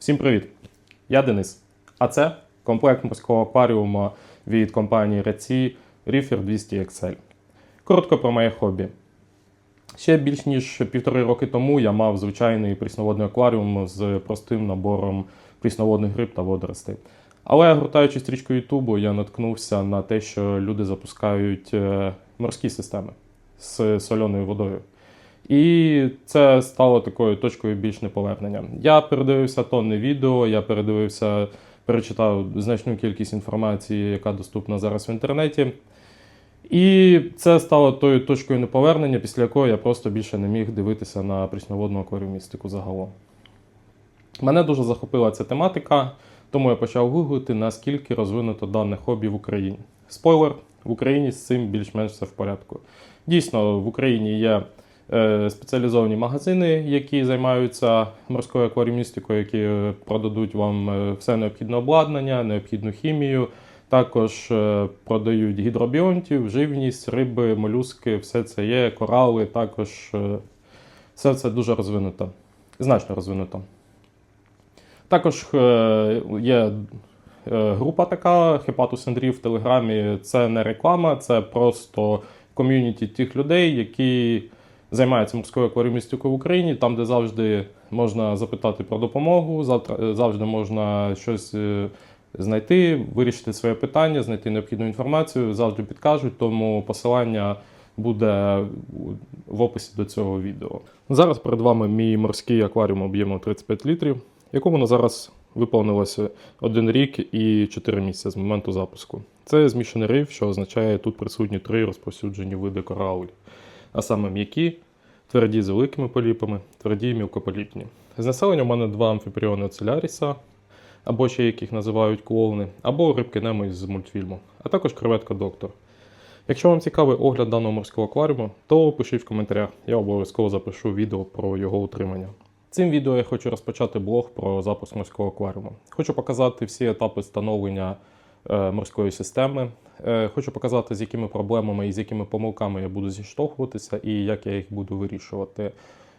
Всім привіт! Я Денис. А це комплект морського акваріуму від компанії Раці Reefer 200 XL. Коротко про моє хобі. Ще більш ніж півтори роки тому я мав звичайний прісноводний акваріум з простим набором прісноводних гриб та водоростей. Але гортаючи стрічку Ютубу, я наткнувся на те, що люди запускають е, морські системи з сольоною водою. І це стало такою точкою більш неповернення. Я передивився тонни відео, я передивився, перечитав значну кількість інформації, яка доступна зараз в інтернеті. І це стало тою точкою неповернення, після якої я просто більше не міг дивитися на прісноводну акваріумістику загалом. Мене дуже захопила ця тематика, тому я почав гуглити, наскільки розвинуто дане хобі в Україні. Спойлер, в Україні з цим більш-менш все в порядку. Дійсно, в Україні є спеціалізовані магазини, які займаються морською акваріумістикою, які е, продадуть вам е, все необхідне обладнання, необхідну хімію. Також е, продають гідробіонтів, живність, риби, молюски, все це є, корали, також е, все це дуже розвинуто, значно розвинуто. Також е, є е, група така Хепатус Андрій в Телеграмі. Це не реклама, це просто ком'юніті тих людей, які займаються морською акваріумістикою в Україні, там, де завжди можна запитати про допомогу, е, завжди можна щось е, знайти, вирішити своє питання, знайти необхідну інформацію, завжди підкажуть, тому посилання буде в описі до цього відео. Зараз перед вами мій морський акваріум об'ємом 35 літрів, якому зараз виповнилося один рік і 4 місяці з моменту запуску. Це змішаний риф, що означає тут присутні три розповсюджені види коралів, а саме м'які, тверді з великими поліпами, тверді і мілкополіпні. З населення у мене два амфіпріони оцеляріса, або ще яких називають клоуни, або рибки Немо із мультфільму, а також креветка Доктор. Якщо вам цікавий огляд даного морського акваріуму, то пишіть в коментарях, я обов'язково запишу відео про його утримання. Цим відео я хочу розпочати блог про запуск морського акваріуму. Хочу показати всі етапи становлення морської системи. Е, хочу показати, з якими проблемами і з якими помилками я буду зіштовхуватися і як я їх буду вирішувати.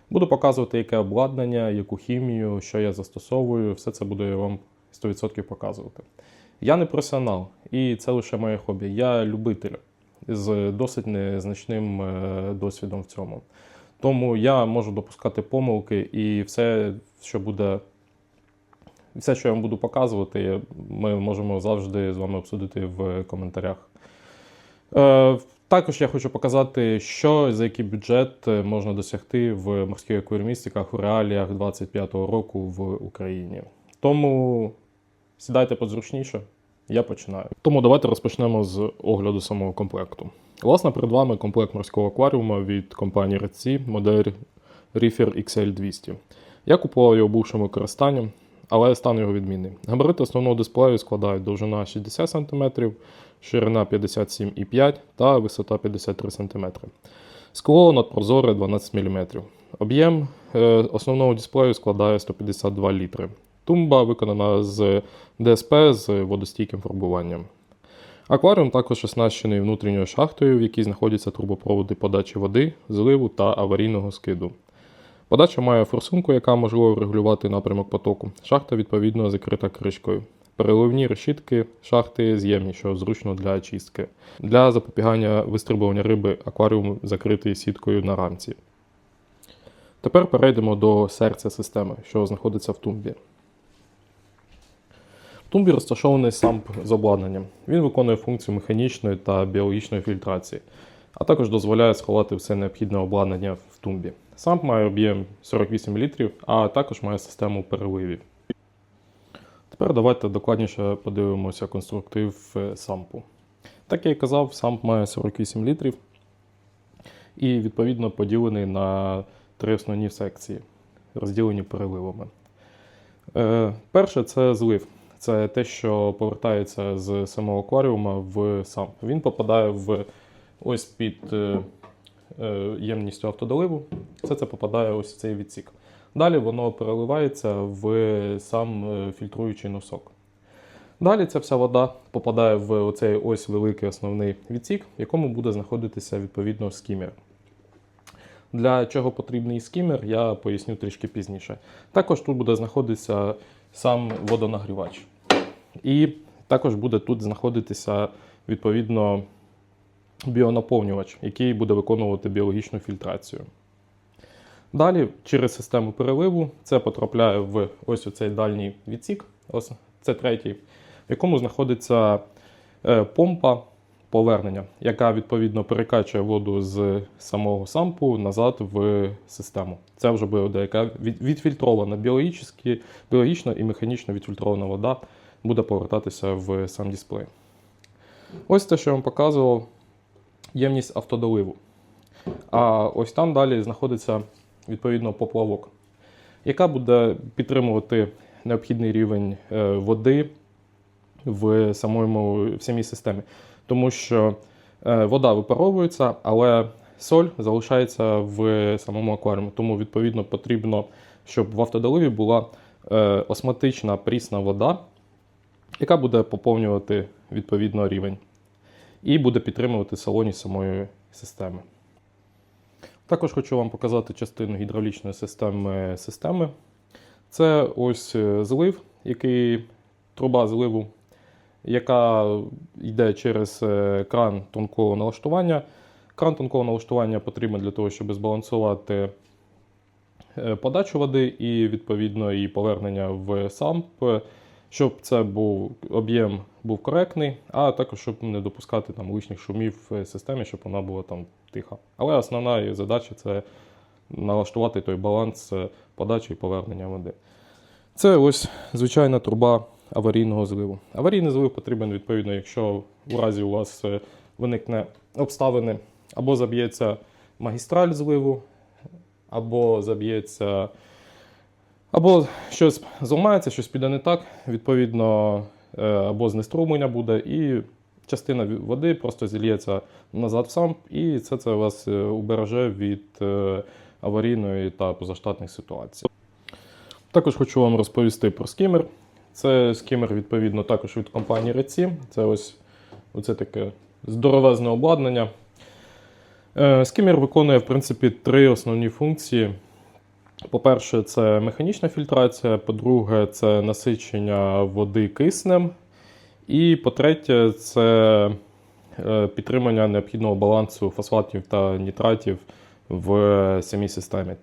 Буду показувати, яке обладнання, яку хімію, що я застосовую. Все це буду я вам 100% показувати. Я не професіонал, і це лише моє хобі. Я любитель з досить незначним е, досвідом в цьому. Тому я можу допускати помилки, і все, що буде, все, що я вам буду показувати, ми можемо завжди з вами обсудити в коментарях. Е, також я хочу показати, що за який бюджет можна досягти в морських акваріумістиках у реаліях 25-го року в Україні. Тому сідайте позручніше, я починаю. Тому давайте розпочнемо з огляду самого комплекту. Власне, перед вами комплект морського акваріума від компанії Red Sea, модель Reefer XL200. Я купував його бувшим використанням, але стан його відмінний. Габарити основного дисплею складають довжина 60 см, ширина 57,5 та висота 53 см. Скло надпрозоре 12 мм. Об'єм е, основного дисплею складає 152 літри. Тумба виконана з ДСП з водостійким фарбуванням. Акваріум також оснащений внутрішньою шахтою, в якій знаходяться трубопроводи подачі води, зливу та аварійного скиду. Подача має форсунку, яка можливо регулювати напрямок потоку. Шахта відповідно закрита кришкою. Переливні решітки шахти з'ємні, що зручно для очистки. Для запобігання вистрибування риби акваріум закритий сіткою на рамці. Тепер перейдемо до серця системи, що знаходиться в тумбі. В тумбі розташований самп з обладнанням. Він виконує функцію механічної та біологічної фільтрації, а також дозволяє сховати все необхідне обладнання в тумбі. Самп має об'єм 48 літрів, а також має систему переливів. Тепер давайте докладніше подивимося конструктив е, сампу. Так я і казав, самп має 48 літрів і відповідно поділений на три основні секції, розділені переливами. Е, перше це злив. Це те, що повертається з самого акваріума в самп. Він попадає в ось під е, ємністю автодоливу. Все це попадає ось в цей відсік. Далі воно переливається в сам е, фільтруючий носок. Далі ця вся вода попадає в оцей ось великий основний відсік, в якому буде знаходитися відповідно скімер. Для чого потрібний скімер, я поясню трішки пізніше. Також тут буде знаходитися сам водонагрівач. І також буде тут знаходитися відповідно біонаповнювач, який буде виконувати біологічну фільтрацію. Далі, через систему переливу, це потрапляє в ось оцей дальній відсік, ось це третій, в якому знаходиться е, помпа повернення, яка відповідно перекачує воду з самого сампу назад в систему. Це вже буде яка відфільтрована біологічно і механічно відфільтрована вода буде повертатися в сам дисплей. Ось те, що я вам показував, ємність автодоливу. А ось там далі знаходиться відповідно поплавок, яка буде підтримувати необхідний рівень е, води в, самому, в самій системі. Тому що е, вода випаровується, але соль залишається в самому акваріумі. Тому, відповідно, потрібно, щоб в автодоливі була е, осматична прісна вода, яка буде поповнювати відповідно рівень і буде підтримувати салоні самої системи. Також хочу вам показати частину гідравлічної системи системи. Це ось е, злив, який труба зливу, яка йде через е, кран тонкого налаштування. Кран тонкого налаштування потрібен для того, щоб збалансувати е, подачу води і відповідно її повернення в самп, щоб це був об'єм був коректний, а також щоб не допускати там лишніх шумів в системі, щоб вона була там тиха. Але основна її задача це налаштувати той баланс е, подачі і повернення води. Це ось звичайна труба аварійного зливу. Аварійний злив потрібен відповідно, якщо у разі у вас е, виникне обставини, або заб'ється магістраль зливу, або заб'ється, або щось зламається, щось піде не так, відповідно, е, або знеструмлення буде, і частина води просто зільється назад в самп, і це, це вас е, убереже від е, аварійної та позаштатних ситуацій. Також хочу вам розповісти про скімер. Це скімер, відповідно, також від компанії Reci. Це ось оце таке здоровезне обладнання. Скімер виконує, в принципі, три основні функції. По-перше, це механічна фільтрація, по-друге, це насичення води киснем. І по-третє, це е, підтримання необхідного балансу фосфатів та нітратів в самій системі.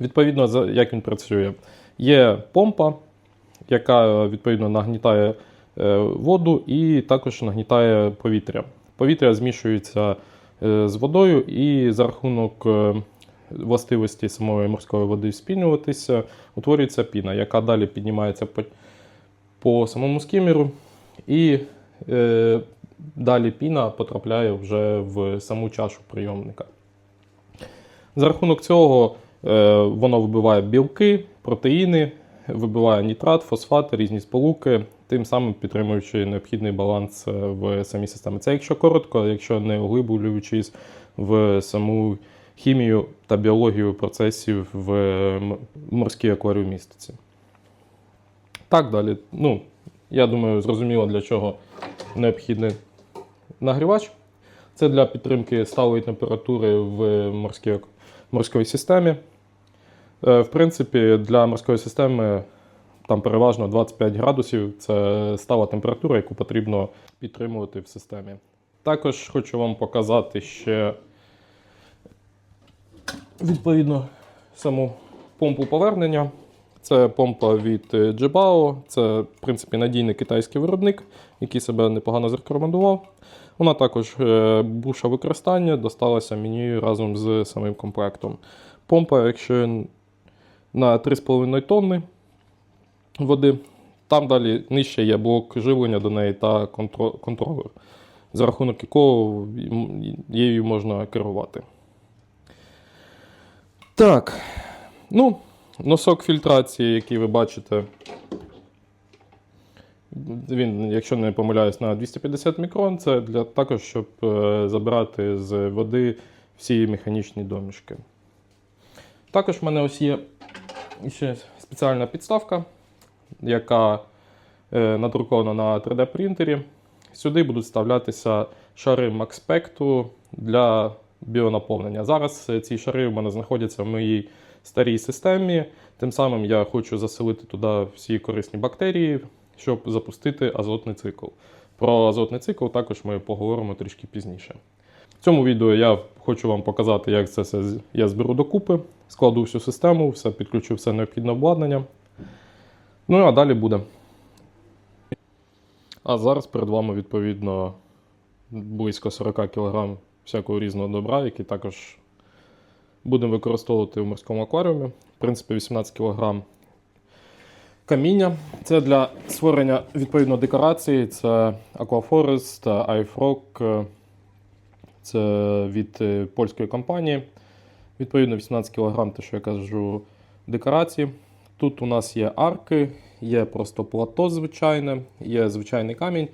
Відповідно, як він працює, є помпа, яка відповідно нагнітає е, воду і також нагнітає повітря. Повітря змішується е, з водою, і за рахунок е, властивості самої морської води спінюватися, утворюється піна, яка далі піднімається по, по самому скімеру, і е, далі піна потрапляє вже в саму чашу прийомника. За рахунок цього е, воно вибиває білки, протеїни, вибиває нітрат, фосфати, різні сполуки, тим самим підтримуючи необхідний баланс е, в самій системі. Це якщо коротко, якщо не углиблюючись в саму хімію та біологію процесів в м- морській акваріумістиці. Так далі. Ну, я думаю, зрозуміло, для чого необхідний нагрівач. Це для підтримки сталої температури в морській, морській системі. Е, В принципі, для морської системи там переважно 25 градусів це стала температура, яку потрібно підтримувати в системі. Також хочу вам показати ще відповідно саму помпу повернення. Це помпа від е, Jibao. Це, в принципі, надійний китайський виробник, який себе непогано зарекомендував. Вона також е, буша використання досталася мені разом з самим комплектом. Помпа, якщо на 3,5 тонни води, там далі нижче є блок живлення до неї та контролер, за рахунок якого її можна керувати. Так. Ну, носок фільтрації, який ви бачите, він, якщо не помиляюсь, на 250 мікрон, це для також, щоб е, забирати з води всі механічні домішки. Також в мене ось є ще спеціальна підставка, яка е, надрукована на 3D принтері. Сюди будуть вставлятися шари MaxPect для біонаповнення. Зараз е, ці шари у мене знаходяться в моїй старій системі. Тим самим я хочу заселити туди всі корисні бактерії, щоб запустити азотний цикл. Про азотний цикл також ми поговоримо трішки пізніше. В цьому відео я хочу вам показати, як це все я зберу докупи, складу всю систему, все підключу все необхідне обладнання. Ну а далі буде. А зараз перед вами, відповідно, близько 40 кг всякого різного добра, який також будемо використовувати в морському акваріумі. В принципі, 18 кг каміння. Це для створення відповідно декорації. Це Aquaforest, iFrog. Це від е, польської компанії. Відповідно, 18 кг, те, що я кажу, декорації. Тут у нас є арки, є просто плато звичайне, є звичайний камінь.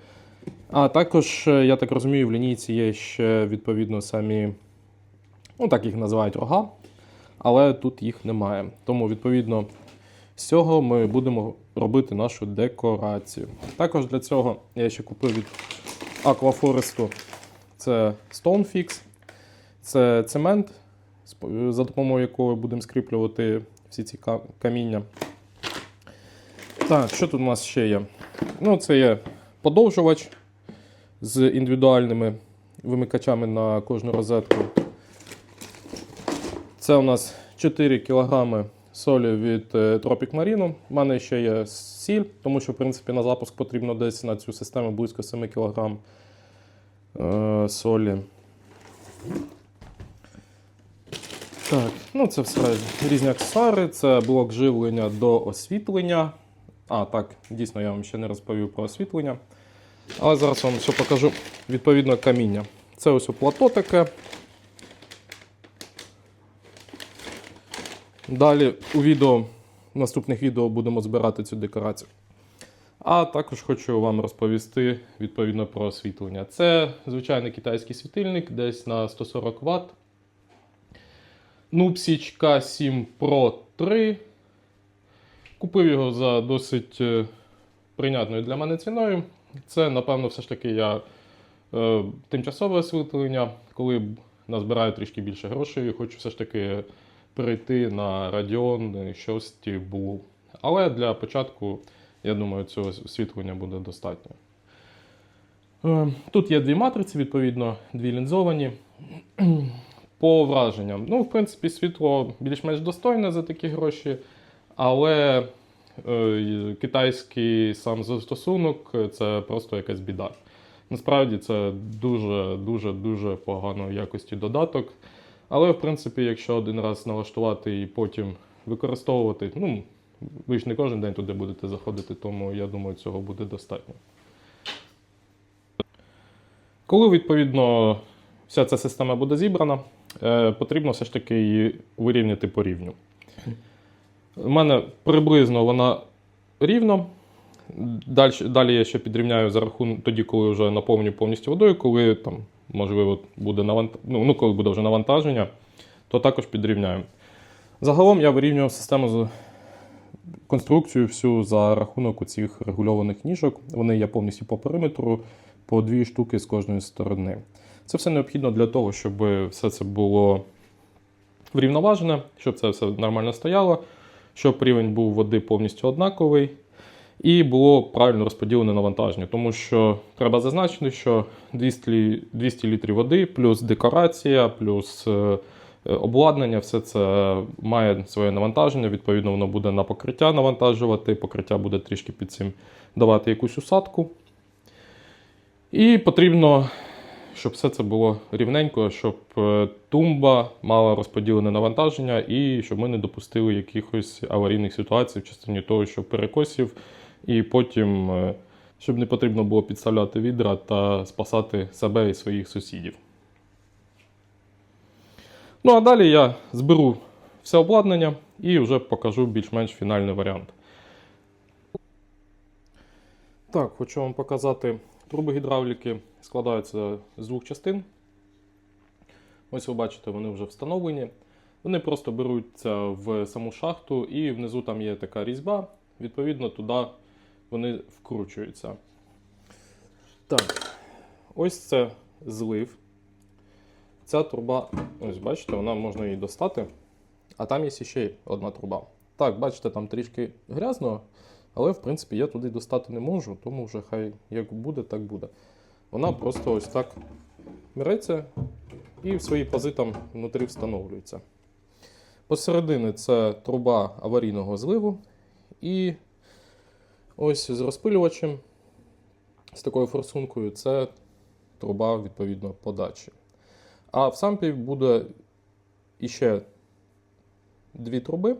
А також, е, я так розумію, в лінійці є ще відповідно самі, ну так їх називають рога, але тут їх немає. Тому, відповідно, з цього ми будемо робити нашу декорацію. Також для цього я ще купив від Aquaforest це Stonefix, це цемент, за допомогою якого будемо скріплювати всі ці каміння. Так, що тут у нас ще є? Ну, це є подовжувач з індивідуальними вимикачами на кожну розетку. Це у нас 4 кг солі від е, Tropic Marino. У мене ще є сіль, тому що, в принципі, на запуск потрібно десь на цю систему близько 7 кг е, солі. Так, ну це все різні аксесуари, це блок живлення до освітлення. А, так, дійсно, я вам ще не розповів про освітлення. Але зараз вам все покажу відповідно каміння. Це ось плато таке. Далі у відео, в наступних відео будемо збирати цю декорацію. А також хочу вам розповісти відповідно про освітлення. Це звичайний китайський світильник, десь на 140 Вт. Nupsich K7 Pro 3. Купив його за досить е, прийнятною для мене ціною. Це, напевно, все ж таки я е, тимчасове освітлення, коли назбираю трішки більше грошей, хочу все ж таки перейти на Radeon щось Blue. Але для початку, я думаю, цього освітлення буде достатньо. Е, Тут є дві матриці, відповідно, дві лінзовані. По враженням. Ну, в принципі, світло більш-менш достойне за такі гроші, але китайський сам застосунок е, це просто якась біда. Насправді це дуже дуже дуже поганої якості додаток. Але, в принципі, якщо один раз налаштувати і потім використовувати, ну, ви ж не кожен день туди будете заходити, тому я думаю, цього буде достатньо. Коли, відповідно, вся ця система буде зібрана, е, потрібно все ж таки її вирівняти по рівню. У мене приблизно вона рівно. Далі, далі я ще підрівняю за рахунок тоді, коли вже наповню повністю водою, коли там, можливо, буде навант... ну, ну, коли буде вже навантаження, то також підрівняю. Загалом я вирівнював систему з конструкцію всю за рахунок цих регульованих ніжок. Вони є повністю по периметру, по дві штуки з кожної сторони. Це все необхідно для того, щоб все це було врівноважене, щоб це все нормально стояло, щоб рівень був води повністю однаковий. І було правильно розподілене навантаження, тому що треба зазначити, що 200, 200 літрів води, плюс декорація, плюс е, обладнання, все це має своє навантаження. Відповідно, воно буде на покриття навантажувати, покриття буде трішки під цим давати якусь усадку. І потрібно, щоб все це було рівненько, щоб е, тумба мала розподілене навантаження і щоб ми не допустили якихось аварійних ситуацій в частині того, що перекосів, і потім, е, щоб не потрібно було підставляти відра та спасати себе і своїх сусідів. Ну а далі я зберу все обладнання і вже покажу більш-менш фінальний варіант. Так, хочу вам показати труби гідравліки складаються з двох частин. Ось ви бачите, вони вже встановлені. Вони просто беруться в саму шахту, і внизу там є така різьба. Відповідно, туди вони вкручуються. Так, ось це злив. Ця труба, ось бачите, вона можна її достати. А там є ще одна труба. Так, бачите, там трішки грязно, але в принципі я туди достати не можу, тому вже хай як буде, так буде. Вона просто ось так береться і в свої пази там внутрі встановлюється. Посередині це труба аварійного зливу. І ось з розпилювачем, з такою форсункою, це труба, відповідно, подачі. А в сампі буде іще дві труби.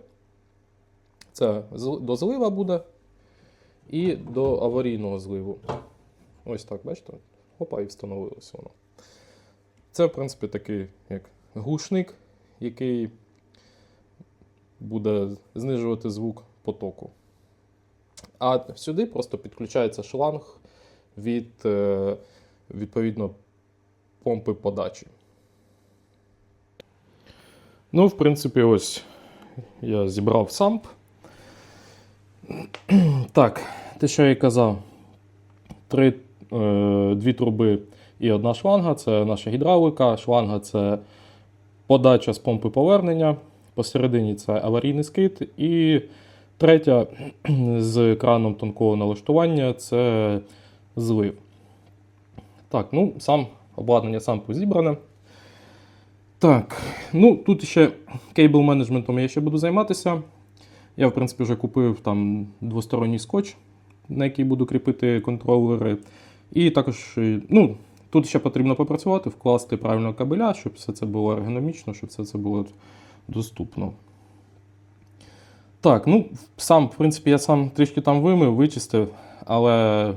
Це до злива буде і до аварійного зливу. Ось так, бачите? Опа, і встановилось воно. Це, в принципі, такий як глушник, який буде знижувати звук потоку. А сюди просто підключається шланг від е, відповідно помпи подачі. Ну, в принципі, ось я зібрав самп. Так, те, що я і казав, три, е, дві труби і одна шланга це наша гідравлика. Шланга це подача з помпи повернення. Посередині це аварійний скид. І третя з краном тонкого налаштування це злив. Так, ну, сам обладнання сампу зібране. Так, ну тут ще кейбл менеджментом я ще буду займатися. Я, в принципі, вже купив там двосторонній скотч, на який буду кріпити контролери. І також, е, ну, тут ще потрібно попрацювати, вкласти правильно кабеля, щоб все це було ергономічно, щоб все це було доступно. Так, ну, сам, в принципі, я сам трішки там вимив, вичистив, але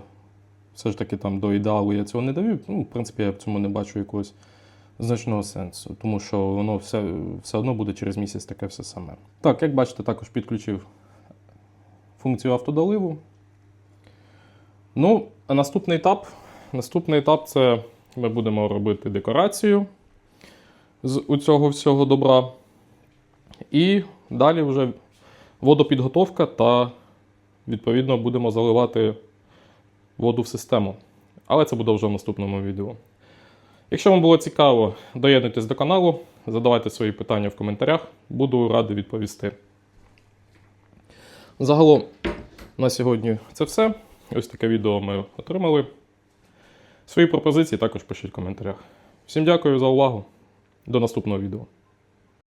все ж таки там до ідеалу я цього не довів. Ну, в принципі, я в цьому не бачу якогось значного сенсу, тому що воно все, все одно буде через місяць таке все саме. Так, як бачите, також підключив функцію автодоливу. Ну, а наступний етап. Наступний етап це ми будемо робити декорацію з у цього всього добра. І далі вже водопідготовка та, відповідно, будемо заливати воду в систему. Але це буде вже в наступному відео. Якщо вам було цікаво, доєднуйтесь до каналу, задавайте свої питання в коментарях, буду радий відповісти. Загалом на сьогодні це все. Ось таке відео ми отримали. Свої пропозиції також пишіть в коментарях. Всім дякую за увагу. До наступного відео.